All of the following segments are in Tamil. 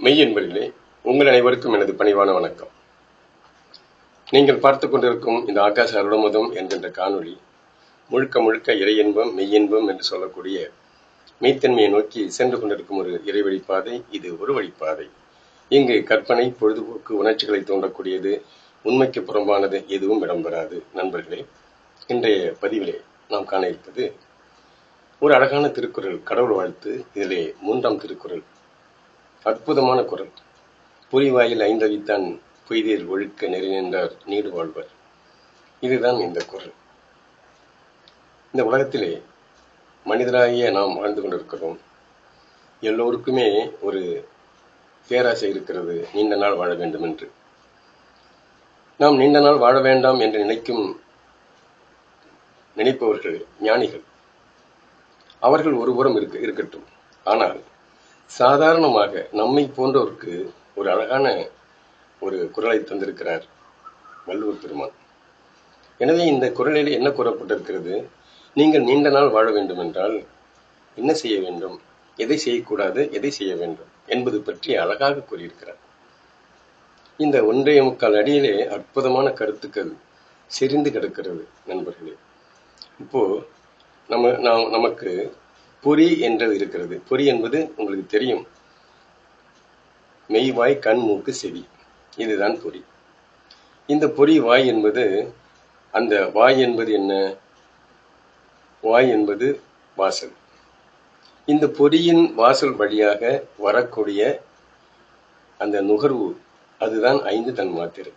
மெய் உங்கள் அனைவருக்கும் எனது பணிவான வணக்கம். நீங்கள் பார்த்து கொண்டிருக்கும் இந்த ஆகாச அருளமுதம் என்கின்ற காணொளி முழுக்க முழுக்க இறை இன்பம் மெய்யின்பம் என்று சொல்லக்கூடிய மெய்த்தன்மையை நோக்கி சென்று கொண்டிருக்கும் ஒரு இறை பாதை இது ஒரு வழிப்பாதை இங்கு கற்பனை பொழுதுபோக்கு உணர்ச்சிகளை தூண்டக்கூடியது உண்மைக்கு புறம்பானது எதுவும் இடம்பெறாது. நண்பர்களே இன்றைய பதிவிலே நாம் காண இருப்பது ஒரு அழகான திருக்குறள் கடவுள் வாழ்த்து. இதிலே மூன்றாம் திருக்குறள் அற்புதமான குரல். புரிவாயில் ஐந்தவித்தான் பொய்தீர் ஒழுக்க நெறி நின்றார் நீடு வாழ்வர். இதுதான் இந்த குரல். இந்த உலகத்திலே மனிதராகிய நாம் வாழ்ந்து கொண்டிருக்கிறோம். எல்லோருக்குமே ஒரு பேராசை இருக்கிறது நீண்ட நாள் வாழ வேண்டும் என்று நாம் நீண்ட நாள் வாழ வேண்டாம் என்று நினைக்கும் நினைப்பவர்கள் ஞானிகள். அவர்கள் ஒருபுறம் இருக்க இருக்கட்டும். ஆனால் சாதாரணமாக நம்மை போன்றோருக்கு ஒரு அழகான ஒரு குரலை தந்திருக்கிறார் வள்ளுவர் பெருமான். எனவே இந்த குரலில் என்ன கூறப்பட்டிருக்கிறது? நீங்கள் நீண்ட நாள் வாழ வேண்டும் என்றால் என்ன செய்ய வேண்டும்? எதை செய்யக்கூடாது? எதை செய்ய வேண்டும்? என்பது பற்றி அழகாக கூறியிருக்கிறார். இந்த ஒன்றைய முக்கால் அடியிலே அற்புதமான கருத்துக்கள் செறிந்து கிடக்கிறது நண்பர்களே. இப்போ நம்ம நாம் நமக்கு பொறி என்றது இருக்கிறது. பொறி என்பது உங்களுக்கு தெரியும். மெய்வாய் கண் மூக்கு செவி. இதுதான் பொறி. இந்த பொறி வாய் என்பது அந்த வாய் என்பது என்ன? வாய் என்பது வாசல். இந்த பொறியின் வாசல் வழியாக வரக்கூடிய அந்த நுகர்வு அதுதான் ஐந்து தன் மாத்திரை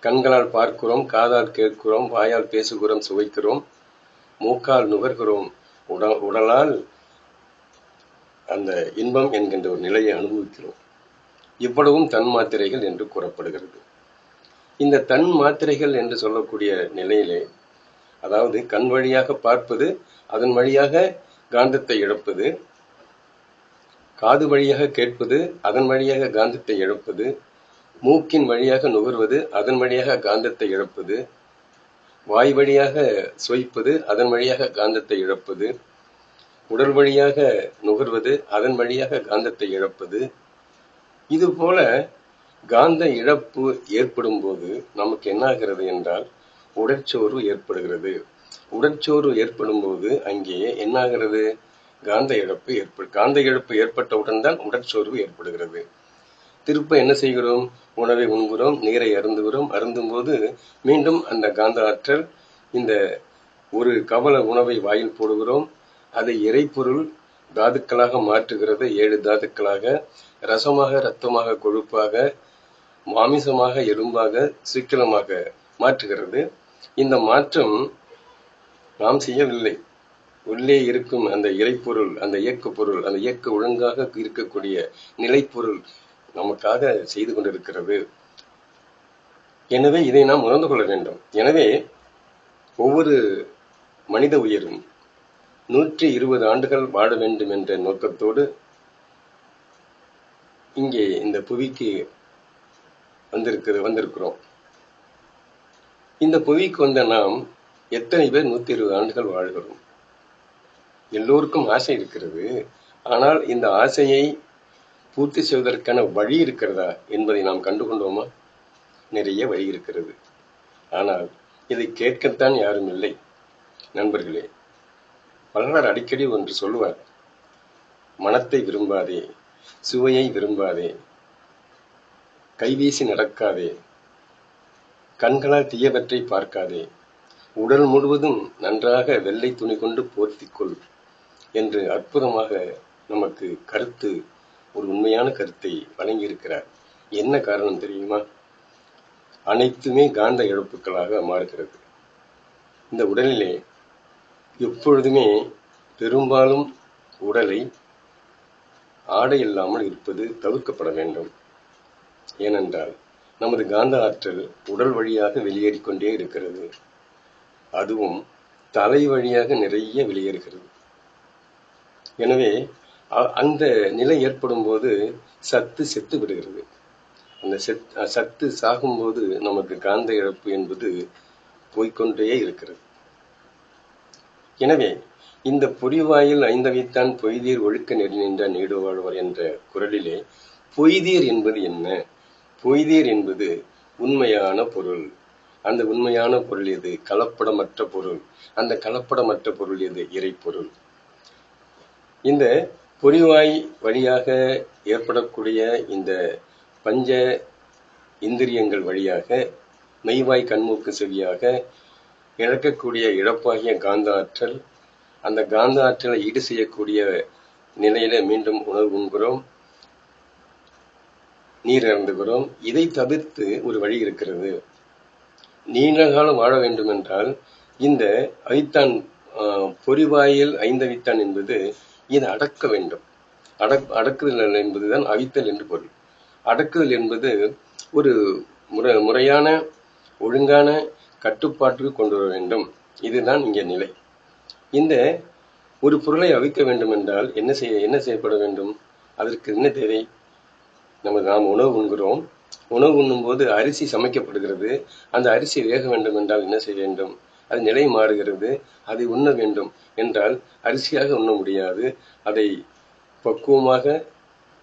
கண்களால் பார்க்கிறோம் காதால் கேட்கிறோம் வாயால் பேசுகிறோம் சுவைக்கிறோம் மூக்கால் நுகர்கிறோம் உடல் உடலால் அந்த இன்பம் என்கின்ற ஒரு நிலையை அனுபவிக்கிறோம். இவ்வளவும் தன் மாத்திரைகள் என்று கூறப்படுகிறது. இந்த தன் மாத்திரைகள் என்று சொல்லக்கூடிய நிலையிலே அதாவது கண் வழியாக பார்ப்பது அதன் வழியாக காந்தத்தை இழப்பது காது வழியாக கேட்பது அதன் வழியாக காந்தத்தை இழப்பது மூக்கின் வழியாக நுகர்வது அதன் வழியாக காந்தத்தை இழப்பது வாய் வழியாக சுவைப்பது அதன் வழியாக காந்தத்தை இழப்பது உடல் வழியாக நுகர்வது அதன் வழியாக காந்தத்தை இழப்பது. இது போல காந்த இழப்பு ஏற்படும் போது நமக்கு என்ன ஆகிறது என்றால் உடற்சோர்வு ஏற்படுகிறது. உடற்சோர்வு ஏற்படும் போது அங்கே என்ன ஆகிறது காந்த இழப்பு ஏற்படு காந்த இழப்பு ஏற்பட்டவுடன் தான் உடற்சோர்வு ஏற்படுகிறது. திருப்ப என்ன செய்கிறோம்? உணவை உண்கிறோம் நீரை அருந்துகிறோம். அருந்தும் போது மீண்டும் அந்த காந்த ஆற்றல் இந்த ஒரு கவல உணவை வாயில் போடுகிறோம். அதை இறைப்பொருள் தாதுக்களாக மாற்றுகிறது ஏழு தாதுக்களாக ரசமாக ரத்தமாக கொழுப்பாக மாமிசமாக எலும்பாக சிக்கலமாக மாற்றுகிறது. இந்த மாற்றம் நாம் செய்யவில்லை. உள்ளே இருக்கும் அந்த இறைப்பொருள் அந்த இயக்க பொருள் அந்த இயக்க ஒழுங்காக இருக்கக்கூடிய நிலைப்பொருள் நமக்காக செய்து கொண்டிருக்கிறது. எனவே இதை நாம் உணர்ந்து கொள்ள வேண்டும். எனவே ஒவ்வொரு மனித உயிரும் நூற்றி இருபது ஆண்டுகள் வாழ வேண்டும் என்ற நோக்கத்தோடு இங்கே இந்த புவிக்கு வந்திருக்குது வந்திருக்கிறோம். இந்த புவிக்கு வந்த நாம் எத்தனை பேர் நூத்தி இருபது ஆண்டுகள் வாழ்கிறோம்? எல்லோருக்கும் ஆசை இருக்கிறது. ஆனால் இந்த ஆசையை பூர்த்தி செய்வதற்கான வழி இருக்கிறதா என்பதை நாம் கண்டுகொண்டோமா? நிறைய வழி இருக்கிறது. ஆனால் இதை கேட்கத்தான் யாரும் இல்லை. நண்பர்களே வள்ளலார் அடிக்கடி ஒன்று சொல்லுவார். மனத்தை விரும்பாதே சுவையை விரும்பாதே கைவீசி நடக்காதே கண்களால் தீயவற்றை பார்க்காதே உடல் முழுவதும் நன்றாக வெள்ளை துணி கொண்டு போர்த்திக்கொள் என்று அற்புதமாக நமக்கு கருத்து ஒரு உண்மையான கருத்தை வழங்கியிருக்கிறார். என்ன காரணம் தெரியுமா? அனைத்துமே காந்த இழப்புகளாக மாறுகிறது. இந்த உடலிலே எப்பொழுதுமே பெரும்பாலும் உடலை ஆடை இல்லாமல் இருப்பது தவிர்க்கப்பட வேண்டும். ஏனென்றால் நமது காந்த ஆற்றல் உடல் வழியாக வெளியேறிக்கொண்டே இருக்கிறது. அதுவும் தலை வழியாக நிறைய வெளியேறுகிறது. எனவே அந்த நிலை ஏற்படும் போது சத்து செத்து விடுகிறது. அந்த சத்து சாகும்போது நமக்கு காந்த இழப்பு என்பது போய்கொண்டே இருக்கிறது. எனவே இந்த பொறிவாயில் ஐந்தவைத்தான் பொய்தீர் ஒழுக்க நெறி நின்ற நீடுவாழ்வர் என்ற குரலிலே பொய்தீர் என்பது என்ன? பொய்தீர் என்பது உண்மையான பொருள். அந்த உண்மையான பொருள் எது? கலப்படமற்ற பொருள். அந்த கலப்படமற்ற பொருள் எது? இறைப்பொருள். இந்த பொறிவாய் வழியாக ஏற்படக்கூடிய இந்த பஞ்ச இந்திரியங்கள் வழியாக மெய்வாய் கண்மூக்கு செவியாக இழக்கக்கூடிய இழப்பாகிய காந்த ஆற்றல் அந்த காந்த ஆற்றலை ஈடு செய்யக்கூடிய நிலையில மீண்டும் உணவு உண்கிறோம் நீர் இறந்துகிறோம் இதை தவிர்த்து ஒரு வழி இருக்கிறது. நீண்ட காலம் வாழ வேண்டும் என்றால் இந்த ஐத்தான் பொறிவாயில் ஐந்தவித்தான் என்பது இதை அடக்க வேண்டும். அடக் அடக்குதல் என்பதுதான் அவித்தல் என்று பொருள். அடக்குதல் என்பது ஒரு முறை முறையான ஒழுங்கான கட்டுப்பாட்டுக்கு கொண்டு வர வேண்டும். இதுதான் இங்கே நிலை. இந்த ஒரு பொருளை அவிக்க வேண்டும் என்றால் என்ன செய்ய என்ன செய்யப்பட வேண்டும்? அதற்கு என்ன தேவை? நமது நாம் உணவு உண்கிறோம். உணவு உண்ணும்போது அரிசி சமைக்கப்படுகிறது. அந்த அரிசி வேக வேண்டும் என்றால் என்ன செய்ய வேண்டும்? அது நிலை மாறுகிறது. அதை உண்ண வேண்டும். என்றால் அரிசியாக உண்ண முடியாது. அதை பக்குவமாக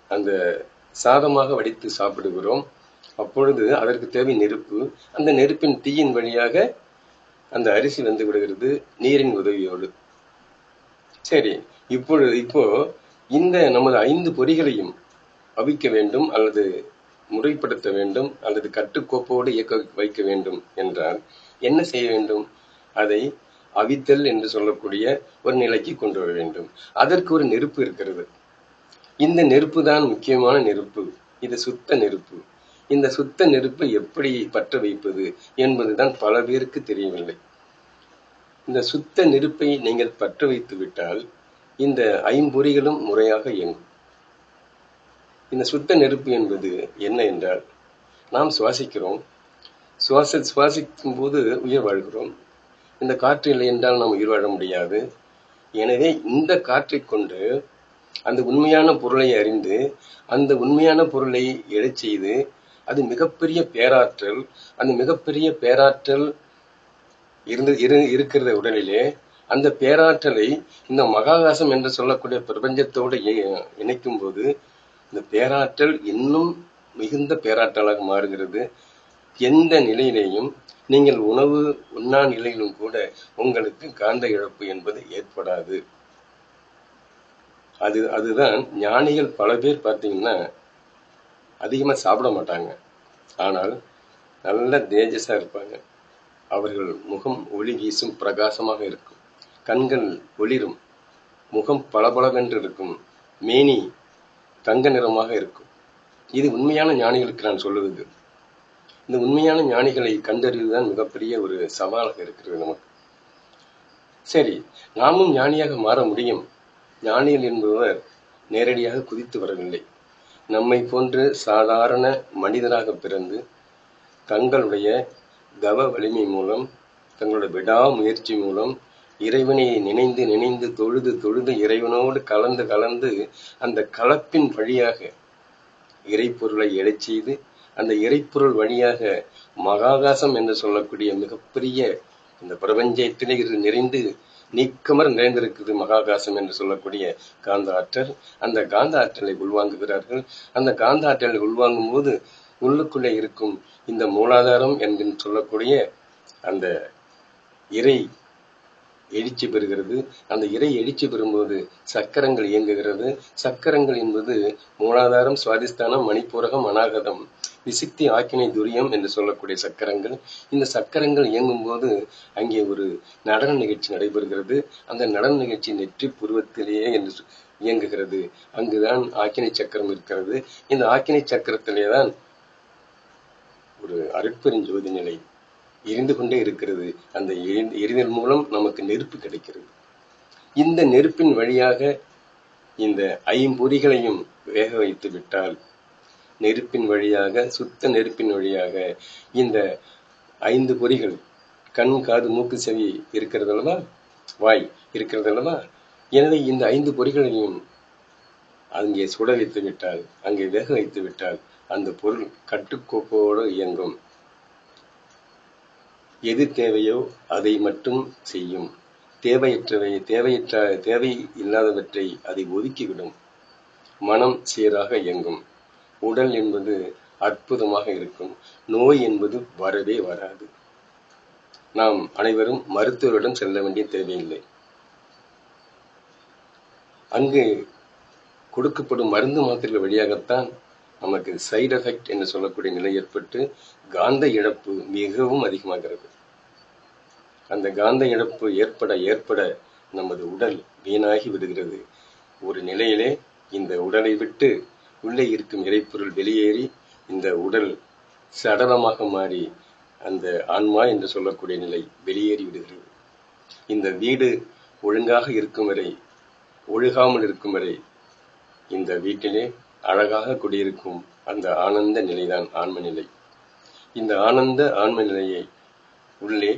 அந்த சாதமாக வடித்து சாப்பிடுகிறோம். அப்பொழுது அதற்கு தேவை நெருப்பு. அந்த நெருப்பின் தீயின் வழியாக அந்த அரிசி வந்து விடுகிறது நீரின் உதவியோடு. சரி இப்பொழுது இப்போ இந்த நமது ஐந்து பொறிகளையும் அவிக்க வேண்டும் அல்லது முறைப்படுத்த வேண்டும் அல்லது கட்டுக்கோப்போடு இயக்க வைக்க வேண்டும் என்றால் என்ன செய்ய வேண்டும்? அதை அவித்தல் என்று சொல்லக்கூடிய ஒரு நிலைக்கு கொண்டு வர வேண்டும். அதற்கு ஒரு நெருப்பு இருக்கிறது. இந்த நெருப்பு தான் முக்கியமான நெருப்பு. இது சுத்த நெருப்பு. இந்த சுத்த நெருப்பை எப்படி பற்ற வைப்பது என்பதுதான் பல பேருக்கு தெரியவில்லை. இந்த சுத்த நெருப்பை நீங்கள் பற்ற வைத்து விட்டால் இந்த ஐம்பொறிகளும் முறையாக இயங்கும். இந்த சுத்த நெருப்பு என்பது என்ன என்றால் நாம் சுவாசிக்கிறோம். சுவாச சுவாசிக்கும் போது உயிர் வாழ்கிறோம். இந்த காற்று இல்லை என்றால் நாம் உயிர் வாழ முடியாது. எனவே இந்த காற்றை கொண்டு அந்த உண்மையான பொருளை அறிந்து அந்த உண்மையான பொருளை எழச் செய்து அது மிகப்பெரிய பேராற்றல் அந்த மிகப்பெரிய பேராற்றல் இருந்து இரு இருக்கிற உடலிலே. அந்த பேராற்றலை இந்த மகாகாசம் என்று சொல்லக்கூடிய பிரபஞ்சத்தோடு இணைக்கும் போது இந்த பேராற்றல் இன்னும் மிகுந்த பேராற்றலாக மாறுகிறது. எந்த நிலையிலேயும் நீங்கள் உணவு உண்ணா நிலையிலும் கூட உங்களுக்கு காந்த இழப்பு என்பது ஏற்படாது. அது அதுதான் ஞானிகள் பல பேர் பார்த்தீங்கன்னா அதிகமாக சாப்பிட மாட்டாங்க. ஆனால் நல்ல தேஜஸாக இருப்பாங்க. அவர்கள் முகம் ஒளி வீசும் பிரகாசமாக இருக்கும். கண்கள் ஒளிரும். முகம் பளபளவென்று இருக்கும். மேனி தங்க நிறமாக இருக்கும். இது உண்மையான ஞானிகளுக்கு நான் சொல்லுவது. இந்த உண்மையான ஞானிகளை கண்டறிவதுதான் மிகப்பெரிய ஒரு சவாலாக இருக்கிறது நமக்கு. சரி நாமும் ஞானியாக மாற முடியும். ஞானிகள் என்பவர் நேரடியாக குதித்து வரவில்லை. நம்மை போன்று சாதாரண மனிதராக பிறந்து தங்களுடைய தவ வலிமை மூலம் தங்களுடைய விடாமுயற்சி மூலம் இறைவனை நினைந்து நினைந்து தொழுது தொழுது இறைவனோடு கலந்து கலந்து அந்த கலப்பின் வழியாக இறைப்பொருளை எழச் செய்து அந்த இறைப்பொருள் வழியாக மகாகாசம் என்று சொல்லக்கூடிய மிகப்பெரிய இந்த பிரபஞ்சத்திலே இது நிறைந்து நீக்கமர் நிறைந்திருக்குது மகாகாசம் என்று சொல்லக்கூடிய காந்த ஆற்றல். அந்த காந்த ஆற்றலை உள்வாங்குகிறார்கள். அந்த காந்த ஆற்றலை உள்வாங்கும் போது உள்ளுக்குள்ளே இருக்கும் இந்த மூலாதாரம் என்று சொல்லக்கூடிய அந்த இறை எழுச்சி பெறுகிறது. அந்த இறை எழுச்சி பெறும்போது சக்கரங்கள் இயங்குகிறது. சக்கரங்கள் என்பது மூலாதாரம் சுவாதிஸ்தானம் மணிப்பூரகம் அநாகதம். விசிக்தி ஆக்கினை துரியம் என்று சொல்லக்கூடிய சக்கரங்கள். இந்த சக்கரங்கள் இயங்கும் போது அங்கே ஒரு நடன நிகழ்ச்சி நடைபெறுகிறது. அந்த நடன நிகழ்ச்சி நெற்றி புருவத்திலேயே என்று இயங்குகிறது. அங்குதான் ஆக்கினை சக்கரம் இருக்கிறது. இந்த ஆக்கினை சக்கரத்திலே தான் ஒரு அருட்பெருஞ்சோதி நிலை எரிந்து கொண்டே இருக்கிறது. அந்த எரி- எரிதல் மூலம் நமக்கு நெருப்பு கிடைக்கிறது. இந்த நெருப்பின் வழியாக இந்த ஐம்பொறிகளையும் வேக வைத்து விட்டால் நெருப்பின் வழியாக சுத்த நெருப்பின் வழியாக இந்த ஐந்து பொறிகள் கண் காது மூக்கு செவி இருக்கிறது அல்லவா வாய் இருக்கிறது அல்லவா எனவே இந்த ஐந்து பொறிகளையும் அங்கே சுட வைத்து விட்டால் அங்கே வேக வைத்து விட்டால் அந்த பொருள் கட்டுக்கோப்போடு இயங்கும். எது தேவையோ அதை மட்டும் செய்யும். தேவையற்றவை தேவையற்ற தேவை இல்லாதவற்றை அதை ஒதுக்கிவிடும். மனம் சீராக இயங்கும். உடல் என்பது அற்புதமாக இருக்கும். நோய் என்பது வரவே வராது. நாம் அனைவரும் மருத்துவரிடம் செல்ல வேண்டிய தேவையில்லை. அங்கு கொடுக்கப்படும் மருந்து மாத்திரைகள் வழியாகத்தான் நமக்கு சைடு எஃபெக்ட் என்று சொல்லக்கூடிய நிலை ஏற்பட்டு காந்த இழப்பு மிகவும் அதிகமாகிறது. அந்த காந்த இழப்பு ஏற்பட ஏற்பட நமது உடல் வீணாகி விடுகிறது. ஒரு நிலையிலே இந்த உடலை விட்டு உள்ளே இருக்கும் இறைப்பொருள் வெளியேறி இந்த உடல் சடலமாக மாறி அந்த ஆன்மா என்று சொல்லக்கூடிய நிலை வெளியேறி விடுகிறது. இந்த வீடு ஒழுங்காக இருக்கும் வரை ஒழுகாமல் இருக்கும் வரை இந்த வீட்டிலே அழகாக குடியிருக்கும் அந்த ஆனந்த நிலைதான் ஆன்ம நிலை இந்த ஆனந்த ஆன்ம நிலையை உள்ளே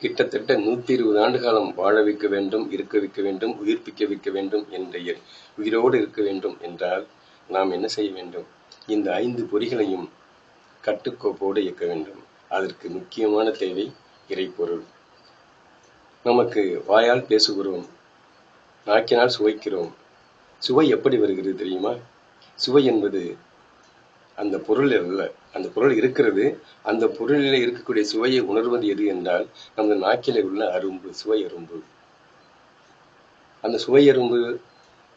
கிட்டத்தட்ட நூத்தி இருபது ஆண்டு காலம் வாழ வைக்க வேண்டும் இருக்க வைக்க வேண்டும் உயிர்ப்பிக்க வைக்க வேண்டும் என்ற உயிரோடு இருக்க வேண்டும் என்றால் நாம் என்ன செய்ய வேண்டும்? இந்த ஐந்து பொறிகளையும் கட்டுக்கோப்போடு இயக்க வேண்டும். அதற்கு முக்கியமான தேவை இறைப்பொருள். நமக்கு வாயால் பேசுகிறோம் நாக்கினால் சுவைக்கிறோம். சுவை எப்படி வருகிறது தெரியுமா? சுவை என்பது அந்த பொருள் அல்ல அந்த பொருள் இருக்கிறது. அந்த பொருளில் இருக்கக்கூடிய சுவையை உணர்வது எது என்றால் நமது நாக்கிலே உள்ள அரும்பு சுவை அரும்பு. அந்த சுவை அரும்பு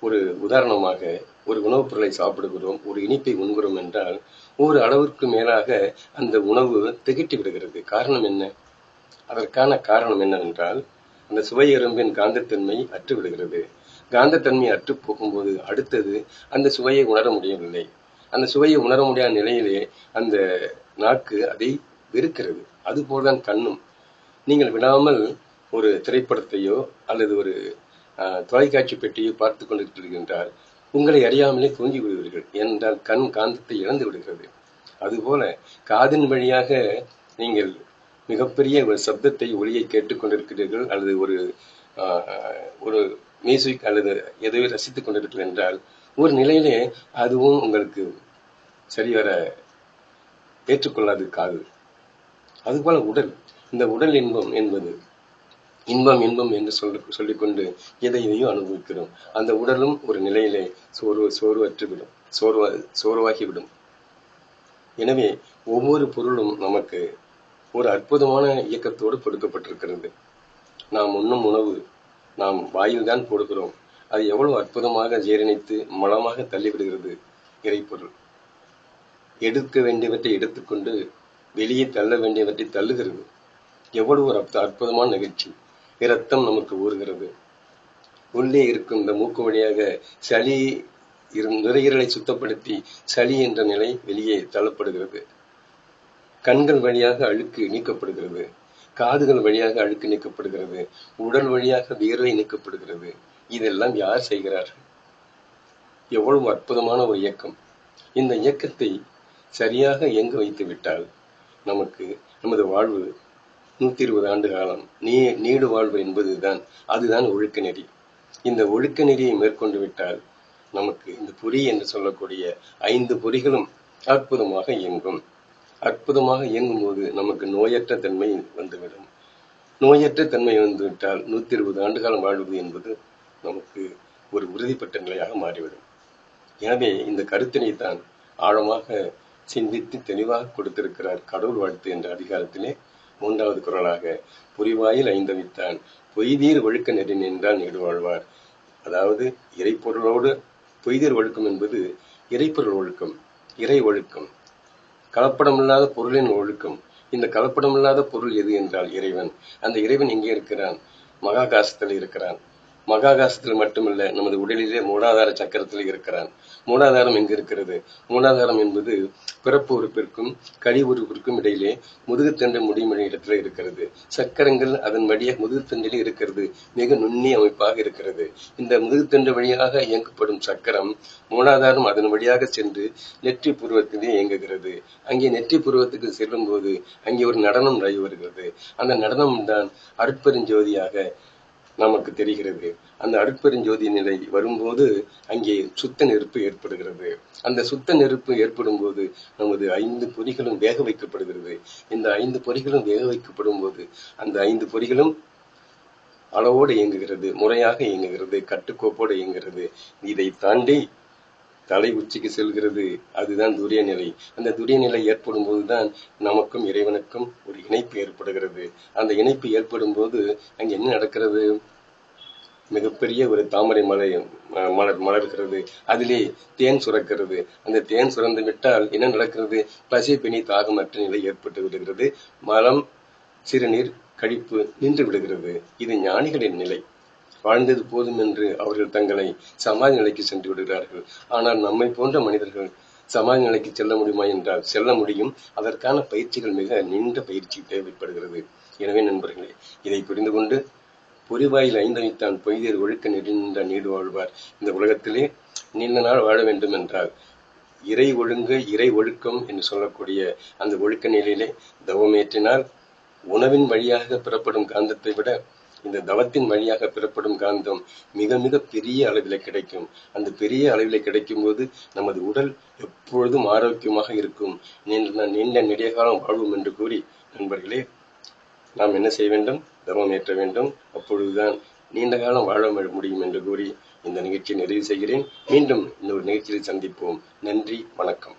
ஒரு உதாரணமாக ஒரு உணவுப் பொருளை சாப்பிடுகிறோம் ஒரு இனிப்பை உண்கிறோம் என்றால் ஒரு அளவிற்கு மேலாக அந்த உணவு திகட்டி விடுகிறது. காரணம் என்ன? அதற்கான காரணம் என்னவென்றால் அந்த சுவை எறும்பின் காந்தத்தன்மை அற்று விடுகிறது. காந்தத்தன்மை அற்று போகும்போது அடுத்தது அந்த சுவையை உணர முடியவில்லை. அந்த சுவையை உணர முடியாத நிலையிலே அந்த நாக்கு அதை வெறுக்கிறது. அதுபோல்தான் கண்ணும். நீங்கள் விடாமல் ஒரு திரைப்படத்தையோ அல்லது ஒரு தொலைக்காட்சி பெட்டியோ பார்த்து கொண்டிருக்கின்றால் உங்களை அறியாமலே தூங்கி விடுவீர்கள் என்றால் கண் காந்தத்தை இழந்து விடுகிறது. அதுபோல காதின் வழியாக நீங்கள் மிகப்பெரிய ஒரு சப்தத்தை ஒளியை கேட்டுக்கொண்டிருக்கிறீர்கள் அல்லது ஒரு ஒரு மியூசிக் அல்லது எதையோ ரசித்துக் கொண்டிருக்கிறீர்கள் என்றால் ஒரு நிலையிலே அதுவும் உங்களுக்கு சரிவர ஏற்றுக்கொள்ளாது காது. அதுபோல உடல் இந்த உடல் இன்பம் என்பது இன்பம் இன்பம் என்று சொல்லி சொல்லிக்கொண்டு எதையையும் அனுபவிக்கிறோம். அந்த உடலும் ஒரு நிலையிலே சோர்வு சோர்வற்றுவிடும். சோர்வா சோர்வாகிவிடும். எனவே ஒவ்வொரு பொருளும் நமக்கு ஒரு அற்புதமான இயக்கத்தோடு கொடுக்கப்பட்டிருக்கிறது. நாம் உண்ணும் உணவு நாம் வாயில் தான் போடுகிறோம். அது எவ்வளவு அற்புதமாக ஜீரணித்து மலமாக தள்ளிவிடுகிறது இறைப்பொருள். எடுக்க வேண்டியவற்றை எடுத்துக்கொண்டு வெளியே தள்ள வேண்டியவற்றை தள்ளுகிறது. எவ்வளவு ஒரு அற்புதமான நிகழ்ச்சி. இரத்தம் நமக்கு ஊறுகிறது. உள்ளே இருக்கும் இந்த மூக்கு வழியாக சளி இரு- நுரையீரலை சுத்தப்படுத்தி சளி என்ற நிலை வெளியே தள்ளப்படுகிறது. கண்கள் வழியாக அழுக்கு நீக்கப்படுகிறது. காதுகள் வழியாக அழுக்கு நீக்கப்படுகிறது. உடல் வழியாக வியர்வை நீக்கப்படுகிறது. இதெல்லாம் யார் செய்கிறார்கள்? எவ்வளவு அற்புதமான ஒரு இயக்கம். இந்த இயக்கத்தை சரியாக இயங்க வைத்து விட்டால் நமக்கு நமது வாழ்வு நூத்தி இருபது ஆண்டு காலம். நீ நீடு வாழ்வு என்பதுதான் அதுதான் ஒழுக்க நெறி. இந்த ஒழுக்க நெறியை மேற்கொண்டு விட்டால் நமக்கு இந்த பொறி என்று சொல்லக்கூடிய ஐந்து பொறிகளும் அற்புதமாக இயங்கும். அற்புதமாக இயங்கும் போது நமக்கு நோயற்ற தன்மை வந்துவிடும். நோயற்ற தன்மை வந்துவிட்டால் நூத்தி இருபது ஆண்டு காலம் வாழ்வது என்பது நமக்கு ஒரு உறுதிப்பட்ட நிலையாக மாறிவிடும். எனவே இந்த கருத்தினை தான் ஆழமாக சிந்தித்து தெளிவாக கொடுத்திருக்கிறார் கடவுள் வாழ்த்து என்ற அதிகாரத்திலே மூன்றாவது குரலாக புரிவாயில் ஐந்தவித்தான் பொய்தீர் ஒழுக்க நெறி நின்றால் நீடு வாழ்வார் அதாவது இறைப்பொருளோடு பொய்தீர் ஒழுக்கம் என்பது இறைப்பொருள் ஒழுக்கம் இறை ஒழுக்கம். கலப்படமில்லாத பொருளின் ஒழுக்கம். இந்த கலப்படமில்லாத பொருள் எது என்றால் இறைவன். அந்த இறைவன் எங்கே இருக்கிறான்? மகாகாசத்தில் இருக்கிறான். மகாகாசத்தில் மட்டுமல்ல நமது உடலிலே மூலாதார சக்கரத்தில் இருக்கிறான். மூலாதாரம் எங்கு இருக்கிறது? மூலாதாரம் என்பது பிறப்பு உறுப்பிற்கும் கழி உறுப்பிற்கும் இடையிலே முதுகுத்தண்டு முடியும் இடத்துல இருக்கிறது. சக்கரங்கள் அதன் வழியாக முதுகுத்தண்டிலே இருக்கிறது. மிக நுண்ணிய அமைப்பாக இருக்கிறது. இந்த முதுகுத்தண்டு வழியாக இயங்கப்படும் சக்கரம் மூலாதாரம் அதன் வழியாக சென்று நெற்றி புருவத்திலே இயங்குகிறது. அங்கே நெற்றி புருவத்துக்கு செல்லும் போது அங்கே ஒரு நடனம் நடைபெறுகிறது. வருகிறது அந்த நடனம் தான் அருட்பெருஞ்சோதியாக நமக்கு தெரிகிறது. அந்த அருட்பெருஞ்சோதி நிலை வரும்போது அங்கே சுத்த நெருப்பு ஏற்படுகிறது. அந்த சுத்த நெருப்பு ஏற்படும் போது நமது ஐந்து பொறிகளும் வேக வைக்கப்படுகிறது. இந்த ஐந்து பொறிகளும் வேக வைக்கப்படும் போது அந்த ஐந்து பொறிகளும் அளவோடு இயங்குகிறது முறையாக இயங்குகிறது கட்டுக்கோப்போடு இயங்குகிறது. இதை தாண்டி தலை உச்சிக்கு செல்கிறது. அதுதான் துரிய நிலை அந்த துரிய நிலை ஏற்படும் போதுதான் நமக்கும் இறைவனுக்கும் ஒரு இணைப்பு ஏற்படுகிறது. அந்த இணைப்பு ஏற்படும் போது அங்க என்ன நடக்கிறது? மிகப்பெரிய ஒரு தாமரை மலை மலர் மலர்கிறது. அதிலே தேன் சுரக்கிறது. அந்த தேன் சுரந்து விட்டால் என்ன நடக்கிறது? பசி பிணி தாகமற்ற நிலை ஏற்பட்டு விடுகிறது. மலம் சிறுநீர் கழிப்பு நின்று விடுகிறது. இது ஞானிகளின் நிலை. வாழ்ந்தது போதும் என்று அவர்கள் தங்களை சமாஜ நிலைக்கு சென்று விடுகிறார்கள். ஆனால் நம்மை போன்ற மனிதர்கள் சமாஜ நிலைக்கு செல்ல முடியுமா என்றால் செல்ல முடியும். அதற்கான பயிற்சிகள் மிக நீண்ட பயிற்சி தேவைப்படுகிறது. எனவே நண்பர்களே இதை புரிந்து கொண்டு பொறிவாயில் ஐந்தனைத்தான் பொய்தேர் ஒழுக்க நெறிந்த நீடு வாழ்வார். இந்த உலகத்திலே நீண்ட நாள் வாழ வேண்டும் என்றால் இறை ஒழுங்கு இறை ஒழுக்கம் என்று சொல்லக்கூடிய அந்த ஒழுக்க நிலையிலே தவமேற்றினால் உணவின் வழியாக பெறப்படும் காந்தத்தை விட இந்த தவத்தின் வழியாக பெறப்படும் காந்தம் மிக மிக பெரிய அளவில் கிடைக்கும். அந்த பெரிய அளவில் கிடைக்கும் போது நமது உடல் எப்பொழுதும் ஆரோக்கியமாக இருக்கும். நீண்ட நீண்ட நெடிய காலம் வாழ்வோம் என்று கூறி நண்பர்களே நாம் என்ன செய்ய வேண்டும்? தவம் ஏற்ற வேண்டும். அப்பொழுதுதான் நீண்ட காலம் வாழ முடியும் என்று கூறி இந்த நிகழ்ச்சியை நிறைவு செய்கிறேன். மீண்டும் இன்னொரு நிகழ்ச்சியில் சந்திப்போம். நன்றி வணக்கம்.